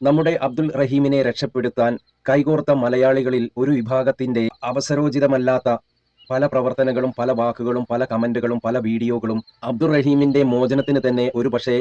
നമ്മുടെ അബ്ദുൾ റഹീമിനെ രക്ഷപ്പെടുത്താൻ കൈകോർത്ത മലയാളികളിൽ ഒരു വിഭാഗത്തിന്റെ അവസരോചിതമല്ലാത്ത പല പ്രവർത്തനങ്ങളും പല വാക്കുകളും പല കമന്റുകളും പല വീഡിയോകളും അബ്ദുൾ റഹീമിന്റെ മോചനത്തിന് തന്നെ ഒരു പക്ഷേ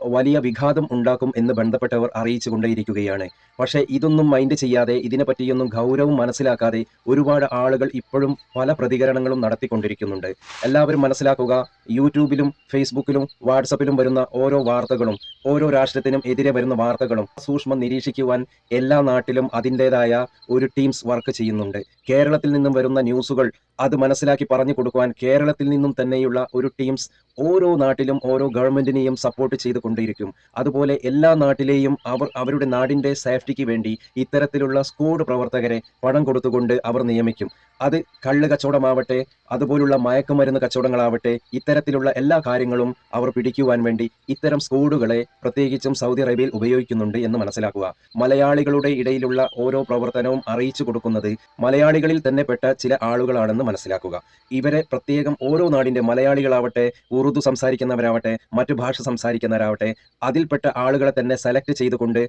വലിയ വിഘാതം ഉണ്ടാക്കും എന്ന് ബന്ധപ്പെട്ടവർ അറിയിച്ചു കൊണ്ടേയിരിക്കുകയാണ്. പക്ഷേ ഇതൊന്നും മൈൻഡ് ചെയ്യാതെ ഇതിനെ പറ്റിയൊന്നും ഗൗരവം മനസ്സിലാക്കാതെ ഒരുപാട് ആളുകൾ ഇപ്പോഴും പല പ്രതികരണങ്ങളും നടത്തിക്കൊണ്ടിരിക്കുന്നുണ്ട്. എല്ലാവരും മനസ്സിലാക്കുക യൂട്യൂബിലും ഫേസ്ബുക്കിലും വാട്സപ്പിലും വരുന്ന ഓരോ വാർത്തകളും ഓരോ രാഷ്ട്രത്തിനും എതിരെ വരുന്ന വാർത്തകളും സൂക്ഷ്മം നിരീക്ഷിക്കുവാൻ എല്ലാ നാട്ടിലും അതിന്റെതായ ഒരു ടീംസ് വർക്ക് ചെയ്യുന്നുണ്ട്. കേരളത്തിൽ നിന്നും വരുന്ന ന്യൂസുകൾ അത് മനസ്സിലാക്കി പറഞ്ഞു കൊടുക്കുവാൻ കേരളത്തിൽ നിന്നും തന്നെയുള്ള ഒരു ടീംസ് ഓരോ നാട്ടിലും ഓരോ ഗവൺമെന്റിനെയും സപ്പോർട്ട് ചെയ്തുകൊണ്ടിരിക്കും. അതുപോലെ എല്ലാ നാട്ടിലെയും അവർ അവരുടെ നാടിന്റെ സേഫ്റ്റിക്ക് വേണ്ടി ഇത്തരത്തിലുള്ള സ്ക്വാഡ് പ്രവർത്തകരെ പണം കൊടുത്തുകൊണ്ട് അവർ നിയമിക്കും. അത് കള്ള് കച്ചവടമാവട്ടെ അതുപോലുള്ള മയക്കുമരുന്ന് കച്ചവടങ്ങളാവട്ടെ ഇത്തരത്തിലുള്ള എല്ലാ കാര്യങ്ങളും അവർ പിടിക്കുവാൻ വേണ്ടി ഇത്തരം സ്ക്വാഡുകളെ പ്രത്യേകിച്ചും സൗദി അറേബ്യയിൽ ഉപയോഗിക്കുന്നുണ്ട് എന്ന് മനസ്സിലാക്കുക. മലയാളികളുടെ ഇടയിലുള്ള ഓരോ പ്രവർത്തനവും അറിയിച്ചു കൊടുക്കുന്നത് മലയാളികളിൽ തന്നെ പെട്ട ചില ആളുകളാണെന്ന് മനസ്സിലാക്കുക. ഇവരെ പ്രത്യേകം ഓരോ നാടിന്റെ മലയാളികളാവട്ടെ ഉറുദു സംസാരിക്കുന്നവരാവട്ടെ മറ്റു ഭാഷ സംസാരിക്കുന്നവരാവട്ടെ അതിൽപ്പെട്ട ആളുകളെ തന്നെ സെലക്ട് ചെയ്തുകൊണ്ട്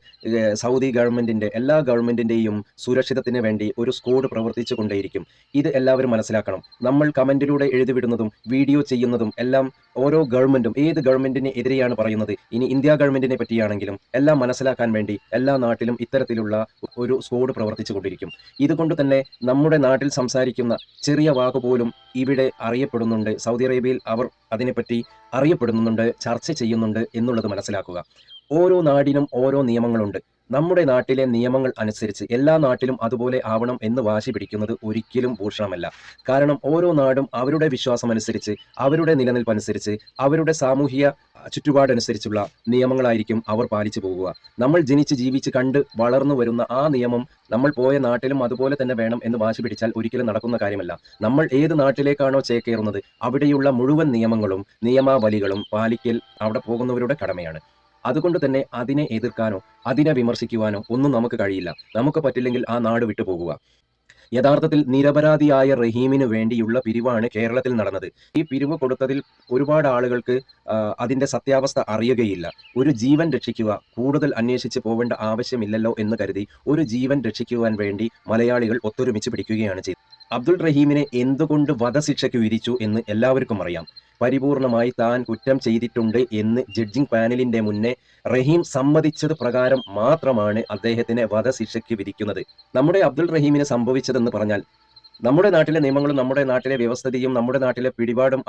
സൗദി ഗവൺമെന്റിന്റെ എല്ലാ ഗവൺമെന്റിന്റെയും സുരക്ഷിതത്തിന് വേണ്ടി ഒരു സ്കൂഡ് പ്രവർത്തിച്ചു കൊണ്ടേയിരിക്കും. ഇത് എല്ലാവരും മനസ്സിലാക്കണം. നമ്മൾ കമന്റിലൂടെ എഴുതിവിടുന്നതും വീഡിയോ ചെയ്യുന്നതും എല്ലാം ഓരോ ഗവൺമെന്റും ഏത് ഗവൺമെന്റിന് എതിരെയാണ് പറയുന്നത്? ഇനി ഇന്ത്യ ഗവൺമെന്റിനെ പറ്റിയാണെങ്കിലും എല്ലാം മനസ്സിലാക്കാൻ വേണ്ടി എല്ലാ നാട്ടിലും ഇത്തരത്തിലുള്ള ഒരു സ്കോഡ് പ്രവർത്തിച്ചു കൊണ്ടിരിക്കും ഇതുകൊണ്ട് തന്നെ നമ്മുടെ നാട്ടിൽ സംസാരിക്കുന്ന ചെറിയ വാക്ക് പോലും ഇവിടെ അറിയപ്പെടുന്നുണ്ട്. സൗദി അറേബ്യയിൽ അവർ അതിനെപ്പറ്റി അറിയപ്പെടുന്നുണ്ട് ചർച്ച ചെയ്യുന്നുണ്ട് എന്നുള്ളത് മനസ്സിലാക്കുക. ഓരോ നാടിനും ഓരോ നിയമങ്ങളുണ്ട്. നമ്മുടെ നാട്ടിലെ നിയമങ്ങൾ അനുസരിച്ച് എല്ലാ നാട്ടിലും അതുപോലെ ആവണം എന്ന് വാശി പിടിക്കുന്നത് ഒരിക്കലും ഭൂഷണമല്ല. കാരണം ഓരോ നാടും അവരുടെ വിശ്വാസം അനുസരിച്ച് അവരുടെ നിലനിൽപ്പ് അനുസരിച്ച് അവരുടെ സാമൂഹിക ചുറ്റുപാടനുസരിച്ചുള്ള നിയമങ്ങളായിരിക്കും അവർ പാലിച്ചു പോകുക. നമ്മൾ ജനിച്ച് ജീവിച്ച് കണ്ട് വളർന്നു വരുന്ന ആ നിയമം നമ്മൾ പോയ നാട്ടിലും അതുപോലെ തന്നെ വേണം എന്ന് വാശി പിടിച്ചാൽ ഒരിക്കലും നടക്കുന്ന കാര്യമല്ല. നമ്മൾ ഏത് നാട്ടിലേക്കാണോ ചേക്കേറുന്നത് അവിടെയുള്ള മുഴുവൻ നിയമങ്ങളും നിയമാവലികളും പാലിക്കൽ അവിടെ പോകുന്നവരുടെ കടമയാണ്. അതുകൊണ്ട് തന്നെ അതിനെ എതിർക്കാനോ അതിനെ വിമർശിക്കുവാനോ ഒന്നും നമുക്ക് കഴിയില്ല. നമുക്ക് പറ്റില്ലെങ്കിൽ ആ നാട് വിട്ടുപോകുക യഥാർത്ഥത്തിൽ നിരപരാധിയായ റഹീമിന് വേണ്ടിയുള്ള പിരിവാണ് കേരളത്തിൽ നടന്നത്. ഈ പിരിവ് കൊടുത്തതിൽ ഒരുപാട് ആളുകൾക്ക് അതിന്റെ സത്യാവസ്ഥ അറിയുകയില്ല. ഒരു ജീവൻ രക്ഷിക്കുക കൂടുതൽ അന്വേഷിച്ച് പോവേണ്ട ആവശ്യമില്ലല്ലോ എന്ന് കരുതി ഒരു ജീവൻ രക്ഷിക്കുവാൻ വേണ്ടി മലയാളികൾ ഒത്തൊരുമിച്ച് പിടിക്കുകയാണ് ചെയ്തത്. അബ്ദുൾ റഹീമിനെ എന്തുകൊണ്ട് വധശിക്ഷയ്ക്ക് വിരിച്ചു എന്ന് എല്ലാവർക്കും അറിയാം. പരിപൂർണമായി താൻ കുറ്റം ചെയ്തിട്ടുണ്ട് എന്ന് ജഡ്ജിംഗ് പാനലിന്റെ മുന്നേ റഹീം സമ്മതിച്ചത് പ്രകാരം മാത്രമാണ് അദ്ദേഹത്തിന് വധശിക്ഷയ്ക്ക് വിധിക്കുന്നത്. നമ്മുടെ അബ്ദുൾ റഹീമിന് സംഭവിച്ചതെന്ന് പറഞ്ഞാൽ നമ്മുടെ നാട്ടിലെ നിയമങ്ങളും നമ്മുടെ നാട്ടിലെ വ്യവസ്ഥിതിയും നമ്മുടെ നാട്ടിലെ പിടിപാടും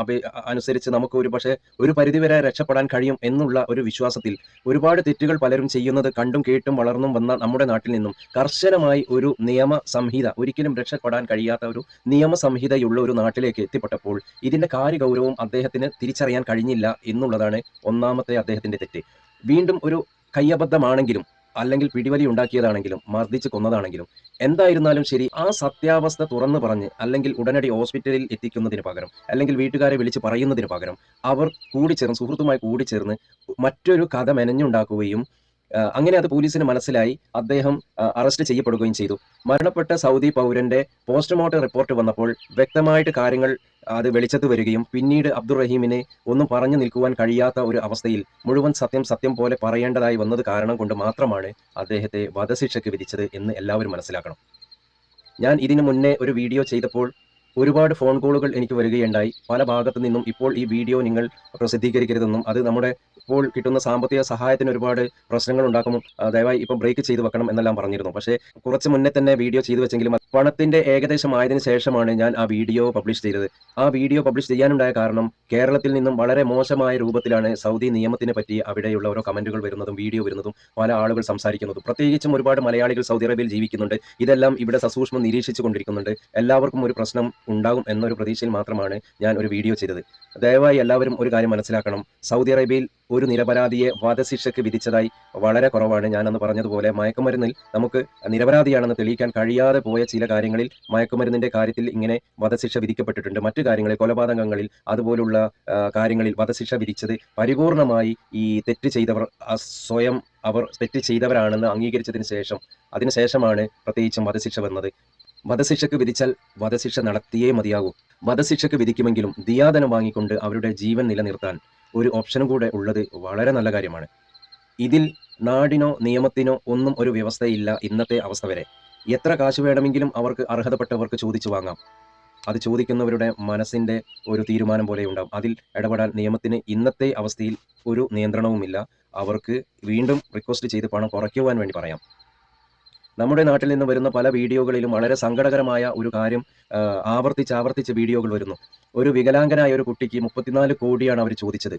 അനുസരിച്ച് നമുക്ക് ഒരു പക്ഷേ ഒരു പരിധിവരെ രക്ഷപ്പെടാൻ കഴിയും എന്നുള്ള ഒരു വിശ്വാസത്തിൽ ഒരുപാട് തെറ്റുകൾ പലരും ചെയ്യുന്നത് കണ്ടും കേട്ടും വളർന്നും വന്ന നമ്മുടെ നാട്ടിൽ നിന്നും കർശനമായി ഒരു നിയമ സംഹിത ഒരിക്കലും രക്ഷപ്പെടാൻ കഴിയാത്ത ഒരു നിയമ സംഹിതയുള്ള ഒരു നാട്ടിലേക്ക് എത്തിപ്പെട്ടപ്പോൾ ഇതിന്റെ കാര്യഗൗരവം അദ്ദേഹത്തിന് തിരിച്ചറിയാൻ കഴിഞ്ഞില്ല എന്നുള്ളതാണ് ഒന്നാമത്തെ അദ്ദേഹത്തിന്റെ തെറ്റ്. വീണ്ടും ഒരു കയ്യബദ്ധമാണെങ്കിലും അല്ലെങ്കിൽ പിടിവലി ഉണ്ടാക്കിയതാണെങ്കിലും മർദ്ദിച്ച് കൊന്നതാണെങ്കിലും എന്തായിരുന്നാലും ശരി ആ സത്യാവസ്ഥ തുറന്നു പറഞ്ഞ് അല്ലെങ്കിൽ ഉടനടി ഹോസ്പിറ്റലിൽ എത്തിക്കുന്നതിന് പകരം അല്ലെങ്കിൽ വീട്ടുകാരെ വിളിച്ച് പറയുന്നതിന് പകരം അവർ കൂടിച്ചേർന്ന് സുഹൃത്തുമായി കൂടിച്ചേർന്ന് മറ്റൊരു കഥ മെനഞ്ഞുണ്ടാക്കുകയും അങ്ങനെ അത് പോലീസിന് മനസ്സിലായി. അദ്ദേഹം അറസ്റ്റ് ചെയ്യപ്പെടുകയും ചെയ്തു. മരണപ്പെട്ട സൗദി പൗരന്റെ പോസ്റ്റ്മോർട്ടം റിപ്പോർട്ട് വന്നപ്പോൾ വ്യക്തമായിട്ട് കാര്യങ്ങൾ അത് വെളിച്ചത്ത് വരികയും പിന്നീട് അബ്ദുറഹീമിനെ ഒന്നും പറഞ്ഞു നിൽക്കുവാൻ കഴിയാത്ത ഒരു അവസ്ഥയിൽ മുഴുവൻ സത്യം സത്യം പോലെ പറയേണ്ടതായി വന്നത് കാരണം കൊണ്ട് മാത്രമാണ് അദ്ദേഹത്തെ വധശിക്ഷയ്ക്ക് വിധിച്ചത് എന്ന് എല്ലാവരും മനസ്സിലാക്കണം. ഞാൻ ഇതിനു മുന്നേ ഒരു വീഡിയോ ചെയ്തപ്പോൾ ഒരുപാട് ഫോൺ കോളുകൾ എനിക്ക് വരികയുണ്ടായി. പല ഭാഗത്തു നിന്നും ഇപ്പോൾ ഈ വീഡിയോ നിങ്ങൾ പ്രസിദ്ധീകരിക്കരുതെന്നും അത് നമ്മുടെ ഇപ്പോൾ കിട്ടുന്ന സാമ്പത്തിക സഹായത്തിന് ഒരുപാട് പ്രശ്നങ്ങൾ ഉണ്ടാക്കും ദയവായി ഇപ്പം ബ്രേക്ക് ചെയ്തു വെക്കണം എന്നെല്ലാം പറഞ്ഞിരുന്നു. പക്ഷേ കുറച്ച് മുന്നേ തന്നെ വീഡിയോ ചെയ്തു വെച്ചെങ്കിലും പണത്തിന്റെ ഏകദേശം ആയതിനു ശേഷമാണ് ഞാൻ ആ വീഡിയോ പബ്ലിഷ് ചെയ്തത്. ആ വീഡിയോ പബ്ലിഷ് ചെയ്യാനുണ്ടായ കാരണം കേരളത്തിൽ നിന്നും വളരെ മോശമായ രൂപത്തിലാണ് സൗദി നിയമത്തിനെ പറ്റി അവിടെയുള്ള ഓരോ കമന്റുകൾ വരുന്നതും വീഡിയോ വരുന്നതും പല ആളുകൾ സംസാരിക്കുന്നതും. പ്രത്യേകിച്ചും ഒരുപാട് മലയാളികൾ സൗദി അറേബ്യയിൽ ജീവിക്കുന്നുണ്ട്. ഇതെല്ലാം ഇവിടെ സസൂക്ഷ്മം നിരീക്ഷിച്ചു കൊണ്ടിരിക്കുന്നുണ്ട് എല്ലാവർക്കും ഒരു പ്രശ്നം ഉണ്ടാകും എന്നൊരു പ്രതീക്ഷയിൽ മാത്രമാണ് ഞാൻ ഒരു വീഡിയോ ചെയ്തത്. ദയവായി എല്ലാവരും ഒരു കാര്യം മനസ്സിലാക്കണം. സൗദി അറേബ്യയിൽ ഒരു നിരപരാധിയെ വധശിക്ഷയ്ക്ക് വിധിച്ചതായി വളരെ കുറവാണ്. ഞാനന്ന് പറഞ്ഞതുപോലെ മയക്കുമരുന്നിൽ നമുക്ക് നിരപരാധിയാണെന്ന് തെളിയിക്കാൻ കഴിയാതെ പോയ ചില കാര്യങ്ങളിൽ മയക്കുമരുന്നിന്റെ കാര്യത്തിൽ ഇങ്ങനെ വധശിക്ഷ വിധിക്കപ്പെട്ടിട്ടുണ്ട്. മറ്റു കാര്യങ്ങളിൽ കൊലപാതകങ്ങളിൽ അതുപോലുള്ള കാര്യങ്ങളിൽ വധശിക്ഷ വിധിച്ചത് പരിപൂർണമായി ഈ തെറ്റ് ചെയ്തവർ സ്വയം അവർ തെറ്റ് ചെയ്തവരാണെന്ന് അംഗീകരിച്ചതിന് ശേഷം അതിനുശേഷമാണ് പ്രത്യേകിച്ചും വധശിക്ഷ വന്നത്. വധശിക്ഷയ്ക്ക് വിധിച്ചാൽ വധശിക്ഷ നടത്തിയേ മതിയാകൂ. വധശിക്ഷക്ക് വിധിക്കുമെങ്കിലും ദിയാദനം വാങ്ങിക്കൊണ്ട് അവരുടെ ജീവൻ നിലനിർത്താൻ ഒരു ഓപ്ഷനും കൂടെ ഉള്ളത് വളരെ നല്ല കാര്യമാണ്. ഇതിൽ നാടിനോ നിയമത്തിനോ ഒന്നും ഒരു വ്യവസ്ഥയില്ല ഇന്നത്തെ അവസ്ഥ വരെ. എത്ര കാശ് വേണമെങ്കിലും അവർക്ക് അർഹതപ്പെട്ടവർക്ക് ചോദിച്ചു വാങ്ങാം. അത് ചോദിക്കുന്നവരുടെ മനസ്സിന്റെ ഒരു തീരുമാനം പോലെ ഉണ്ടാവും. അതിൽ ഇടപെടാൻ നിയമത്തിന് ഇന്നത്തെ അവസ്ഥയിൽ ഒരു നിയന്ത്രണവുമില്ല. അവർക്ക് വീണ്ടും റിക്വസ്റ്റ് ചെയ്ത് പണം കുറയ്ക്കുവാൻ വേണ്ടി പറയാം. നമ്മുടെ നാട്ടിൽ നിന്ന് വരുന്ന പല വീഡിയോകളിലും വളരെ സങ്കടകരമായ ഒരു കാര്യം ആവർത്തിച്ച് ആവർത്തിച്ച് വീഡിയോകൾ വരുന്നു. ഒരു വികലാംഗനായ ഒരു കുട്ടിക്ക് മുപ്പത്തിനാല് കോടിയാണ് അവർ ചോദിച്ചത്.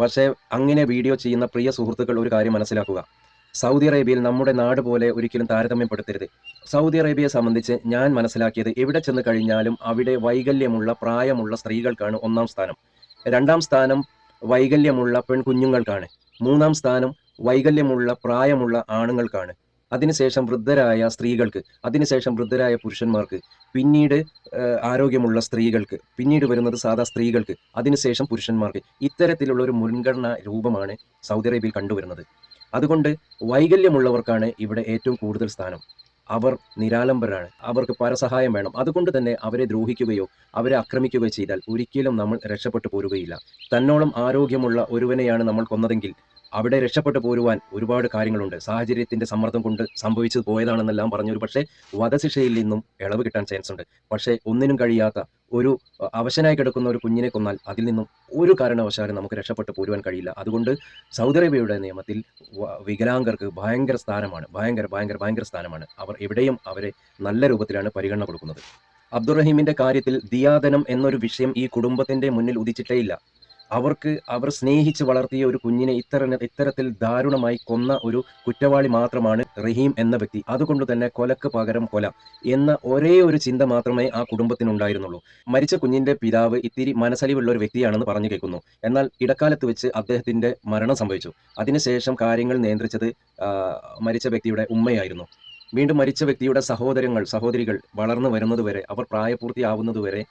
പക്ഷേ അങ്ങനെ വീഡിയോ ചെയ്യുന്ന പ്രിയ സുഹൃത്തുക്കൾ ഒരു കാര്യം മനസ്സിലാക്കുക. സൗദി അറേബ്യയിൽ നമ്മുടെ നാട് പോലെ ഒരിക്കലും താരതമ്യപ്പെടുത്തരുത്. സൗദി അറേബ്യയെ സംബന്ധിച്ച് ഞാൻ മനസ്സിലാക്കിയത് എവിടെ ചെന്ന് കഴിഞ്ഞാലും അവിടെ വൈകല്യമുള്ള പ്രായമുള്ള സ്ത്രീകൾക്കാണ് ഒന്നാം സ്ഥാനം. രണ്ടാം സ്ഥാനം വൈകല്യമുള്ള പെൺകുഞ്ഞുങ്ങൾക്കാണ്. മൂന്നാം സ്ഥാനം വൈകല്യമുള്ള പ്രായമുള്ള ആണുങ്ങൾക്കാണ്. അതിനുശേഷം വൃദ്ധരായ സ്ത്രീകൾക്ക് അതിനുശേഷം വൃദ്ധരായ പുരുഷന്മാർക്ക് പിന്നീട് ആരോഗ്യമുള്ള സ്ത്രീകൾക്ക് പിന്നീട് വരുന്നത് സാധാ സ്ത്രീകൾക്ക് അതിനുശേഷം പുരുഷന്മാർക്ക് ഇത്തരത്തിലുള്ള ഒരു മുൻഗണന രൂപമാണ് സൗദി അറേബ്യയിൽ കണ്ടുവരുന്നത്. അതുകൊണ്ട് വൈകല്യമുള്ളവർക്കാണ് ഇവിടെ ഏറ്റവും കൂടുതൽ സ്ഥാനം. അവർ നിരാലംബരാണ്. അവർക്ക് പരസഹായം വേണം. അതുകൊണ്ട് തന്നെ അവരെ ദ്രോഹിക്കുകയോ അവരെ ആക്രമിക്കുകയോ ചെയ്താൽ ഒരിക്കലും നമ്മൾ രക്ഷപ്പെട്ടു പോരുകയില്ല. തന്നോളം ആരോഗ്യമുള്ള ഒരുവനെയാണ് നമ്മൾ കൊന്നതെങ്കിൽ അവിടെ രക്ഷപ്പെട്ടു പോരുവാൻ ഒരുപാട് കാര്യങ്ങളുണ്ട്. സാഹചര്യത്തിന്റെ സമ്മർദ്ദം കൊണ്ട് സംഭവിച്ചു പോയതാണെന്നെല്ലാം പറഞ്ഞു പക്ഷേ വധശിക്ഷയിൽ നിന്നും ഇളവ് കിട്ടാൻ ചാൻസ് ഉണ്ട്. പക്ഷേ ഒന്നിനും കഴിയാത്ത ഒരു അവശനായി കിടക്കുന്ന ഒരു കുഞ്ഞിനെ കൊന്നാൽ അതിൽ നിന്നും ഒരു കാരണവശാലും നമുക്ക് രക്ഷപ്പെട്ടു പോരുവാൻ കഴിയില്ല. അതുകൊണ്ട് സൗദി അറേബ്യയുടെ നിയമത്തിൽ വികലാംഗർക്ക് ഭയങ്കര സ്ഥാനമാണ്. ഭയങ്കര ഭയങ്കര ഭയങ്കര സ്ഥാനമാണ്. അവർ എവിടെയും അവരെ നല്ല രൂപത്തിലാണ് പരിഗണന കൊടുക്കുന്നത്. അബ്ദുറഹീമിന്റെ കാര്യത്തിൽ ദിയാദനം എന്നൊരു വിഷയം ഈ കുടുംബത്തിന്റെ മുന്നിൽ ഉദിച്ചിട്ടേ ഇല്ല. അവർക്ക് അവർ സ്നേഹിച്ച് വളർത്തിയ ഒരു കുഞ്ഞിനെ ഇത്തര ഇത്തരത്തിൽ ദാരുണമായി കൊന്ന ഒരു കുറ്റവാളി മാത്രമാണ് റഹീം എന്ന വ്യക്തി. അതുകൊണ്ട് തന്നെ കൊലക്ക് പകരം കൊല എന്ന ഒരേ ഒരു ചിന്ത മാത്രമേ ആ കുടുംബത്തിനുണ്ടായിരുന്നുള്ളൂ. മരിച്ച കുഞ്ഞിന്റെ പിതാവ് ഇത്തിരി മനസ്സലിവുള്ള ഒരു വ്യക്തിയാണെന്ന് പറഞ്ഞു കേൾക്കുന്നു. എന്നാൽ ഇടക്കാലത്ത് വെച്ച് അദ്ദേഹത്തിന്റെ മരണം സംഭവിച്ചു. അതിനുശേഷം കാര്യങ്ങൾ നിയന്ത്രിച്ചത് മരിച്ച വ്യക്തിയുടെ ഉമ്മയായിരുന്നു. വീണ്ടും മരിച്ച വ്യക്തിയുടെ സഹോദരങ്ങൾ സഹോദരികൾ വളർന്നു വരുന്നതുവരെ അവർ പ്രായപൂർത്തിയാവുന്നതുവരെ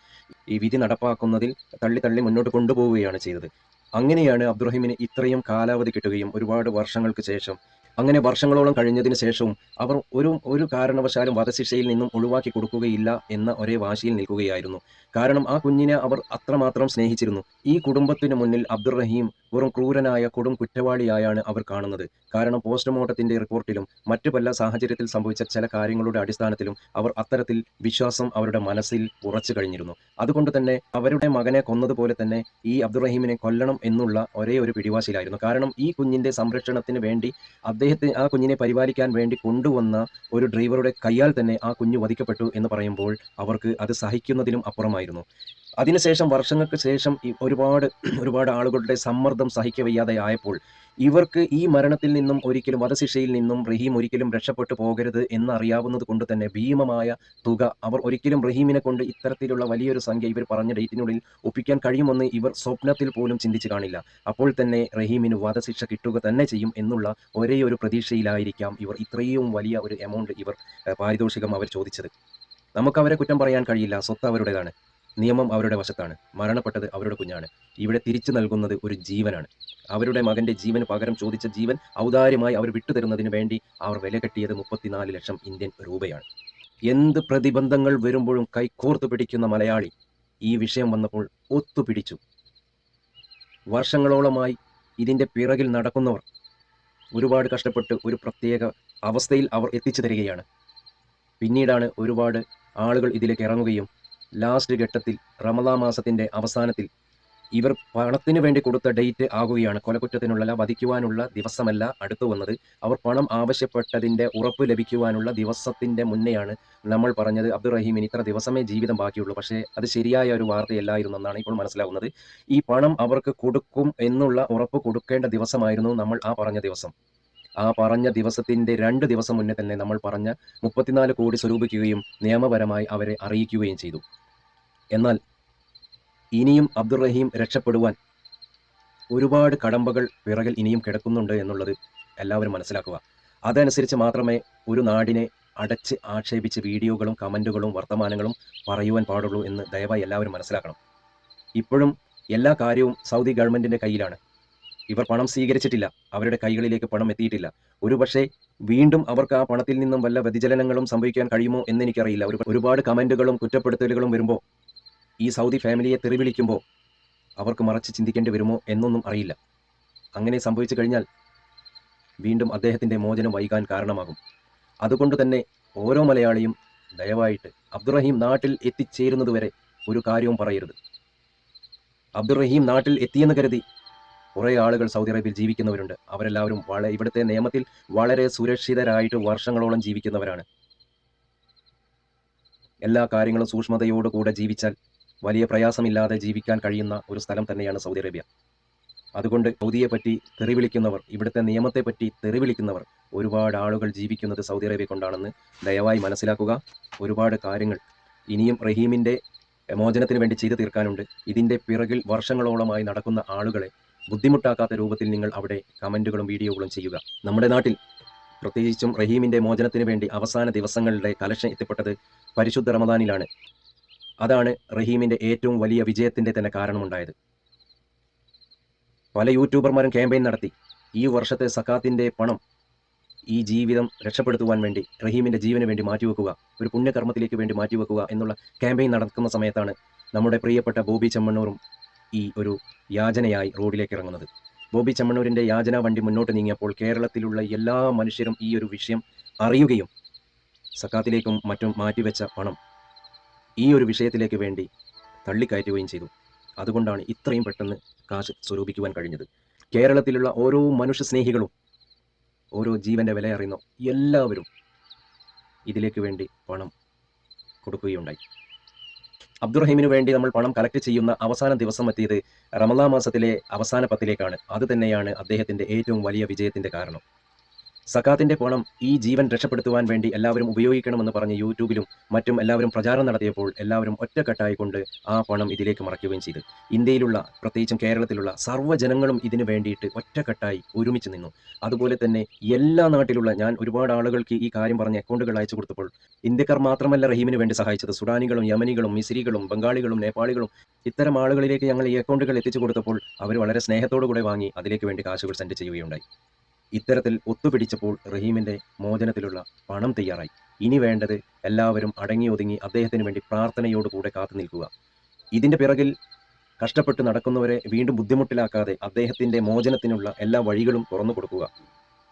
ഈ വിധി നടപ്പാക്കുന്നതിൽ തള്ളി തള്ളി മുന്നോട്ട് കൊണ്ടുപോവുകയാണ് ചെയ്തത്. അങ്ങനെയാണ് അബ്ദുറഹിമിന് ഇത്രയും കാലാവധി കിട്ടുകയും ഒരുപാട് വർഷങ്ങൾക്ക് ശേഷം അങ്ങനെ വർഷങ്ങളോളം കഴിഞ്ഞതിന് ശേഷവും അവർ ഒരു ഒരു കാരണവശാലും വധശിക്ഷയിൽ നിന്നും ഒഴിവാക്കി കൊടുക്കുകയില്ല എന്ന ഒരേ വാശിയിൽ നിൽക്കുകയായിരുന്നു. കാരണം ആ കുഞ്ഞിനെ അവർ അത്രമാത്രം സ്നേഹിച്ചിരുന്നു. ഈ കുടുംബത്തിന് മുന്നിൽ അബ്ദുൾ റഹീം വെറും ക്രൂരനായ കൊടും കുറ്റവാളിയായാണ് അവർ കാണുന്നത്. കാരണം പോസ്റ്റ്മോർട്ടത്തിന്റെ റിപ്പോർട്ടിലും മറ്റു പല സാഹചര്യത്തിൽ സംഭവിച്ച ചില കാര്യങ്ങളുടെ അടിസ്ഥാനത്തിലും അവർ അത്തരത്തിൽ വിശ്വാസം അവരുടെ മനസ്സിൽ ഉറച്ചു കഴിഞ്ഞിരുന്നു. അതുകൊണ്ട് തന്നെ അവരുടെ മകനെ കൊന്നതുപോലെ തന്നെ ഈ അബ്ദുറഹീമിനെ കൊല്ലണം എന്നുള്ള ഒരേ ഒരു പിടിവാശിയിലായിരുന്നു. കാരണം ഈ കുഞ്ഞിന്റെ സംരക്ഷണത്തിന് വേണ്ടി അദ്ദേഹത്തെ ആ കുഞ്ഞിനെ പരിപാലിക്കാൻ വേണ്ടി കൊണ്ടുവന്ന ഒരു ഡ്രൈവറുടെ കയ്യാൽ തന്നെ ആ കുഞ്ഞു വധിക്കപ്പെട്ടു എന്ന് പറയുമ്പോൾ അവർക്ക് അത് സഹിക്കുന്നതിലും അപ്പുറമായിരുന്നു. അതിനുശേഷം വർഷങ്ങൾക്ക് ശേഷം ഒരുപാട് ഒരുപാട് ആളുകളുടെ സമ്മർദ്ദം സഹിക്കവയ്യാതെ ആയപ്പോൾ ഇവർക്ക് ഈ മരണത്തിൽ നിന്നും ഒരിക്കലും വധശിക്ഷയിൽ നിന്നും റഹീം ഒരിക്കലും രക്ഷപ്പെട്ടു പോകരുത് എന്നറിയാവുന്നത് കൊണ്ട് തന്നെ ഭീമമായ തുക അവർ ഒരിക്കലും റഹീമിനെ കൊണ്ട് ഇത്തരത്തിലുള്ള വലിയൊരു സംഖ്യ ഇവർ പറഞ്ഞ ഡേറ്റിനുള്ളിൽ ഒപ്പിക്കാൻ കഴിയുമെന്ന് ഇവർ സ്വപ്നത്തിൽ പോലും ചിന്തിച്ചു കാണില്ല. അപ്പോൾ തന്നെ റഹീമിന് വധശിക്ഷ കിട്ടുക തന്നെ ചെയ്യും എന്നുള്ള ഒരേ ഒരു പ്രതീക്ഷയിലായിരിക്കാം ഇവർ ഇത്രയും വലിയ ഒരു എമൗണ്ട് ഇവർ പാരിതോഷികം അവർ ചോദിച്ചത്. നമുക്ക് അവരെ കുറ്റം പറയാൻ കഴിയില്ല. സ്വത്ത് അവരുടേതാണ്. നിയമം അവരുടെ വശത്താണ്. മരണപ്പെട്ടത് അവരുടെ കുഞ്ഞാണ്. ഇവിടെ തിരിച്ചു നൽകുന്നത് ഒരു ജീവനാണ്. അവരുടെ മകന്റെ ജീവന് പകരം ചോദിച്ച ജീവൻ ഔദാര്യമായി അവർ വിട്ടുതരുന്നതിന് വേണ്ടി അവർ വില കെട്ടിയത് മുപ്പത്തിനാല് ലക്ഷം ഇന്ത്യൻ രൂപയാണ്. എന്ത് പ്രതിബന്ധങ്ങൾ വരുമ്പോഴും കൈകോർത്ത് പിടിക്കുന്ന മലയാളി ഈ വിഷയം വന്നപ്പോൾ ഒത്തുപിടിച്ചു. വർഷങ്ങളോളമായി ഇതിന്റെ പിറകിൽ നടക്കുന്നവർ ഒരുപാട് കഷ്ടപ്പെട്ട് ഒരു പ്രത്യേക അവസ്ഥയിൽ അവർ എത്തിച്ചു തരികയാണ്. പിന്നീടാണ് ഒരുപാട് ആളുകൾ ഇതിലേക്ക് ഇറങ്ങുകയും ലാസ്റ്റ് ഘട്ടത്തിൽ റമദാ മാസത്തിന്റെ അവസാനത്തിൽ ഇവർ പണത്തിന് വേണ്ടി കൊടുത്ത ഡേറ്റ് ആകുകയാണ്. കൊലക്കുറ്റത്തിനുള്ള വധിക്കുവാനുള്ള ദിവസമല്ല അടുത്തു വന്നത്. അവർ പണം ആവശ്യപ്പെട്ടതിന്റെ ഉറപ്പ് ലഭിക്കുവാനുള്ള ദിവസത്തിന്റെ മുന്നെയാണ് നമ്മൾ പറഞ്ഞത് അബ്ദുറഹീമിന് ഇത്ര ദിവസമേ ജീവിതം ബാക്കിയുള്ളൂ. പക്ഷേ അത് ശരിയായ ഒരു വാർത്തയല്ലായിരുന്നു എന്നാണ് ഇപ്പോൾ മനസ്സിലാവുന്നത്. ഈ പണം അവർക്ക് കൊടുക്കും എന്നുള്ള ഉറപ്പ് കൊടുക്കേണ്ട ദിവസമായിരുന്നു നമ്മൾ ആ പറഞ്ഞ ദിവസം. ആ പറഞ്ഞ ദിവസത്തിന്റെ രണ്ട് ദിവസം മുന്നേ തന്നെ നമ്മൾ പറഞ്ഞ മുപ്പത്തിനാല് കോടി സ്വരൂപിക്കുകയും നിയമപരമായി അവരെ അറിയിക്കുകയും ചെയ്തു. എന്നാൽ ഇനിയും അബ്ദുറഹീം രക്ഷപ്പെടുവാൻ ഒരുപാട് കടമ്പകൾ പിറകിൽ ഇനിയും കിടക്കുന്നുണ്ട് എന്നുള്ളത് എല്ലാവരും മനസ്സിലാക്കുക. അതനുസരിച്ച് മാത്രമേ ഒരു നാടിനെ അടച്ച് ആക്ഷേപിച്ച് വീഡിയോകളും കമന്റുകളും വർത്തമാനങ്ങളും പറയുവാൻ പാടുള്ളൂ എന്ന് ദയവായി എല്ലാവരും മനസ്സിലാക്കണം. ഇപ്പോഴും എല്ലാ കാര്യവും സൗദി ഗവൺമെന്റിന്റെ കയ്യിലാണ്. ഇവർ പണം സ്വീകരിച്ചിട്ടില്ല. അവരുടെ കൈകളിലേക്ക് പണം എത്തിയിട്ടില്ല. ഒരുപക്ഷെ വീണ്ടും അവർക്ക് ആ പണത്തിൽ നിന്നും വല്ല വ്യതിചലനങ്ങളും സംഭവിക്കാൻ കഴിയുമോ എന്ന് എനിക്കറിയില്ല ഒരു ഒരുപാട് കമന്റുകളും കുറ്റപ്പെടുത്തലുകളും വരുമ്പോൾ ഈ സൗദി ഫാമിലിയെ തെറിവിളിക്കുമ്പോൾ അവർക്ക് മറച്ച് ചിന്തിക്കേണ്ടി വരുമോ എന്നൊന്നും അറിയില്ല. അങ്ങനെ സംഭവിച്ചു കഴിഞ്ഞാൽ വീണ്ടും അദ്ദേഹത്തിന്റെ മോചനം വൈകാൻ കാരണമാകും. അതുകൊണ്ട് തന്നെ ഓരോ മലയാളിയും ദയവായിട്ട് അബ്ദുറഹീം നാട്ടിൽ എത്തിച്ചേരുന്നതുവരെ ഒരു കാര്യവും പറയരുത്. അബ്ദുറഹീം നാട്ടിൽ എത്തിയെന്ന് കരുതി കുറേ ആളുകൾ സൗദി അറേബ്യയിൽ ജീവിക്കുന്നവരുണ്ട്. അവരെല്ലാവരും വളരെ ഇവിടുത്തെ നിയമത്തിൽ വളരെ സുരക്ഷിതരായിട്ട് വർഷങ്ങളോളം ജീവിക്കുന്നവരാണ്. എല്ലാ കാര്യങ്ങളും സൂക്ഷ്മതയോടുകൂടെ ജീവിച്ചാൽ വലിയ പ്രയാസമില്ലാതെ ജീവിക്കാൻ കഴിയുന്ന ഒരു സ്ഥലം തന്നെയാണ് സൗദി അറേബ്യ. അതുകൊണ്ട് സൗദിയെ പറ്റി തെറി വിളിക്കുന്നവർ ഇവിടുത്തെ നിയമത്തെ പറ്റി തെറി വിളിക്കുന്നവർ ഒരുപാട് ആളുകൾ ജീവിക്കുന്നത് സൗദി അറേബ്യ കൊണ്ടാണെന്ന് ദയവായി മനസ്സിലാക്കുക. ഒരുപാട് കാര്യങ്ങൾ ഇനിയും റഹീമിന്റെ മോചനത്തിന് വേണ്ടി ചെയ്തു തീർക്കാനുണ്ട്. ഇതിന്റെ പിറകിൽ വർഷങ്ങളോളമായി നടക്കുന്ന ആളുകളെ ബുദ്ധിമുട്ടാക്കാത്ത രൂപത്തിൽ നിങ്ങൾ അവിടെ കമന്റുകളും വീഡിയോകളും ചെയ്യുക. നമ്മുടെ നാട്ടിൽ പ്രത്യേകിച്ചും റഹീമിന്റെ മോചനത്തിന് വേണ്ടി അവസാന ദിവസങ്ങളുടെ കലക്ഷൻ എത്തിപ്പെട്ടത് പരിശുദ്ധ റമദാനിലാണ്. അതാണ് റഹീമിന്റെ ഏറ്റവും വലിയ വിജയത്തിന്റെ തന്നെ കാരണമുണ്ടായത്. പല യൂട്യൂബർമാരും ക്യാമ്പയിൻ നടത്തി. ഈ വർഷത്തെ സക്കാത്തിന്റെ പണം ഈ ജീവിതം രക്ഷപ്പെടുത്തുവാൻ വേണ്ടി റഹീമിന്റെ ജീവന് വേണ്ടി മാറ്റിവെക്കുക ഒരു പുണ്യകർമ്മത്തിലേക്ക് വേണ്ടി മാറ്റിവെക്കുക എന്നുള്ള ക്യാമ്പയിൻ നടക്കുന്ന സമയത്താണ് നമ്മുടെ പ്രിയപ്പെട്ട ബോബി ചെമ്മണ്ണൂറും ഈ ഒരു യാചനയായി റോഡിലേക്ക് ഇറങ്ങുന്നത്. ബോബി ചെമ്മണ്ണൂരിന്റെ യാചന വണ്ടി മുന്നോട്ട് നീങ്ങിയപ്പോൾ കേരളത്തിലുള്ള എല്ലാ മനുഷ്യരും ഈ ഒരു വിഷയം അറിയുകയും സക്കാത്തിലേക്കും മറ്റും മാറ്റിവെച്ച പണം ഈ ഒരു വിഷയത്തിലേക്ക് വേണ്ടി തള്ളിക്കയറ്റുകയും ചെയ്തു. അതുകൊണ്ടാണ് ഇത്രയും പെട്ടെന്ന് കാശ് സ്വരൂപിക്കുവാൻ കഴിഞ്ഞത്. കേരളത്തിലുള്ള ഓരോ മനുഷ്യ സ്നേഹികളും ഓരോ ജീവന്റെ വില അറിയുന്ന എല്ലാവരും ഇതിലേക്ക് വേണ്ടി പണം കൊടുക്കുകയുണ്ടായി. അബ്ദുറഹീമിന് വേണ്ടി നമ്മൾ പണം കളക്ട് ചെയ്യുന്ന അവസാന ദിവസം എത്തിയത് റമദാ മാസത്തിലെ അവസാന പത്തിലേക്കാണ്. അത് തന്നെയാണ് അദ്ദേഹത്തിന്റെ ഏറ്റവും വലിയ വിജയത്തിന്റെ കാരണം. സക്കാത്തിന്റെ പണം ഈ ജീവൻ രക്ഷപ്പെടുത്തുവാൻ വേണ്ടി എല്ലാവരും ഉപയോഗിക്കണമെന്ന് പറഞ്ഞ് യൂട്യൂബിലും മറ്റും എല്ലാവരും പ്രചാരണം നടത്തിയപ്പോൾ എല്ലാവരും ഒറ്റക്കെട്ടായി കൊണ്ട് ആ പണം ഇതിലേക്ക് മറയ്ക്കുകയും ചെയ്തു. ഇന്ത്യയിലുള്ള പ്രത്യേകിച്ചും കേരളത്തിലുള്ള സർവജനങ്ങളും ഇതിനു വേണ്ടിയിട്ട് ഒറ്റക്കെട്ടായി ഒരുമിച്ച് നിന്നു. അതുപോലെ തന്നെ എല്ലാ നാട്ടിലുള്ള ഞാൻ ഒരുപാട് ആളുകൾക്ക് ഈ കാര്യം പറഞ്ഞ് അക്കൗണ്ടുകൾ അയച്ചു കൊടുത്തപ്പോൾ ഇന്ത്യക്കാർ മാത്രമല്ല റഹീമിന് വേണ്ടി സഹായിച്ചത്. സുഡാനികളും യമനികളും മിസ്രികളും ബംഗാളികളും നേപ്പാളികളും ഇത്തരം ആളുകളിലേക്ക് ഞങ്ങൾ ഈ അക്കൗണ്ടുകൾ എത്തിച്ചു കൊടുത്തപ്പോൾ അവർ വളരെ സ്നേഹത്തോടു കൂടെ വാങ്ങി അതിലേക്ക് വേണ്ടി കാശുകൾ സെൻഡ് ചെയ്യുകയുണ്ടായി. ഇത്തരത്തിൽ ഒത്തുപിടിച്ചപ്പോൾ റഹീമിന്റെ മോചനത്തിലുള്ള പണം തയ്യാറായി. ഇനി വേണ്ടത് എല്ലാവരും അടങ്ങി ഒതുങ്ങി അദ്ദേഹത്തിന് വേണ്ടി പ്രാർത്ഥനയോടുകൂടെ കാത്തു നിൽക്കുക. ഇതിന്റെ പിറകിൽ കഷ്ടപ്പെട്ട് നടക്കുന്നവരെ വീണ്ടും ബുദ്ധിമുട്ടിലാക്കാതെ അദ്ദേഹത്തിന്റെ മോചനത്തിനുള്ള എല്ലാ വഴികളും തുറന്നു കൊടുക്കുക.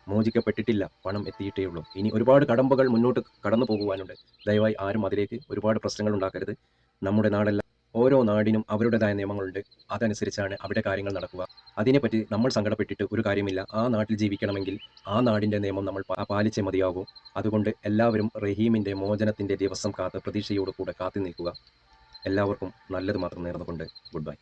മോചിക്കപ്പെട്ടിട്ടില്ല പണം എത്തിയിട്ടേ ഉള്ളൂ. ഇനി ഒരുപാട് കടമ്പകൾ മുന്നോട്ട് കടന്നു പോകുവാനുണ്ട് ദയവായി ആരും അതിലേക്ക് ഒരുപാട് പ്രശ്നങ്ങൾ ഉണ്ടാക്കരുത്. നമ്മുടെ നാടെല്ലാം ഓരോ നാടിനും അവരുടേതായ നിയമങ്ങളുണ്ട്. അതനുസരിച്ചാണ് അവിടെ കാര്യങ്ങൾ നടക്കുക. അതിനെപ്പറ്റി നമ്മൾ സങ്കടപ്പെട്ടിട്ട് ഒരു കാര്യമില്ല. ആ നാട്ടിൽ ജീവിക്കണമെങ്കിൽ ആ നാടിന്റെ നിയമം നമ്മൾ പാലിച്ചേ മതിയാകൂ. അതുകൊണ്ട് എല്ലാവരും റഹീമിന്റെ മോചനത്തിന്റെ ദിവസം കാത്ത് പ്രതീക്ഷയോടുകൂടെ കാത്തു നിൽക്കുക എല്ലാവർക്കും നല്ലത് മാത്രം നേർന്നുകൊണ്ട് ഗുഡ് ബൈ